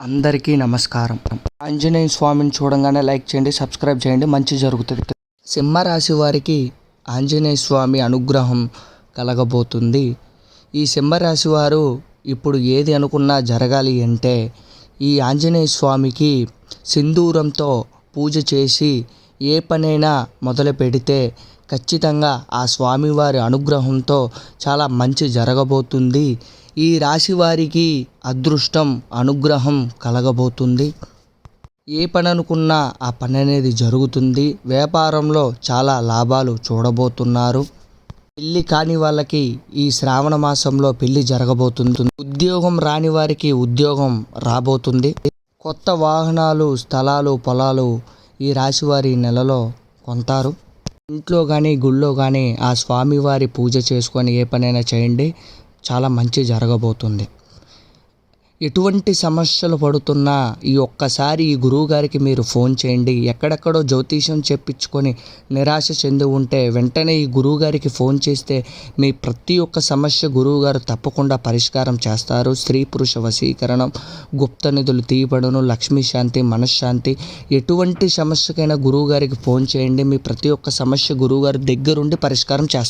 అందరికీ నమస్కారం. ఆంజనేయ స్వామిని చూడంగానే లైక్ చేయండి సబ్స్క్రైబ్ చేయండి మంచి జరుగుతుంది. సింహరాశి వారికి ఆంజనేయ స్వామి అనుగ్రహం కలగబోతుంది. ఈ సింహరాశి వారు ఇప్పుడు ఏది అనుకున్నా జరగాలి అంటే ఈ ఆంజనేయ స్వామికి సింధూరంతో పూజ చేసి ఏ పనైనా మొదలు పెడితే ఖచ్చితంగా ఆ స్వామివారి అనుగ్రహంతో చాలా మంచి జరగబోతుంది. ఈ రాశి వారికి అదృష్టం అనుగ్రహం కలగబోతుంది. ఏ పని అనుకున్నా ఆ పని అనేది జరుగుతుంది. వ్యాపారంలో చాలా లాభాలు చూడబోతున్నారు. పెళ్ళి కాని వాళ్ళకి ఈ శ్రావణ మాసంలో పెళ్ళి జరగబోతుంది. ఉద్యోగం రాని వారికి ఉద్యోగం రాబోతుంది. కొత్త వాహనాలు స్థలాలు పొలాలు ఈ రాశివారి నెలలో కొంటారు. ఇంట్లో కానీ గుళ్ళో కానీ ఆ స్వామివారి పూజ చేసుకొని ఏ పనైనా చేయండి. చాలా మంచి జరగబోతుంది. ఎటువంటి సమస్యలు పడుతున్నా ఈ ఒక్కసారి ఈ గురువు గారికి మీరు ఫోన్ చేయండి. ఎక్కడెక్కడో జ్యోతిషం చెప్పించుకొని నిరాశ చెంది ఉంటే వెంటనే ఈ గురువుగారికి ఫోన్ చేస్తే మీ ప్రతి ఒక్క సమస్య గురువు గారు తప్పకుండా పరిష్కారం చేస్తారు. స్త్రీ పురుష వశీకరణం గుప్త నిధులు తీయబడును లక్ష్మీ శాంతి మనశ్శాంతి. ఎటువంటి సమస్యకైనా గురువుగారికి ఫోన్ చేయండి. మీ ప్రతి ఒక్క సమస్య గురువుగారి దగ్గరుండి పరిష్కారం చేస్తారు.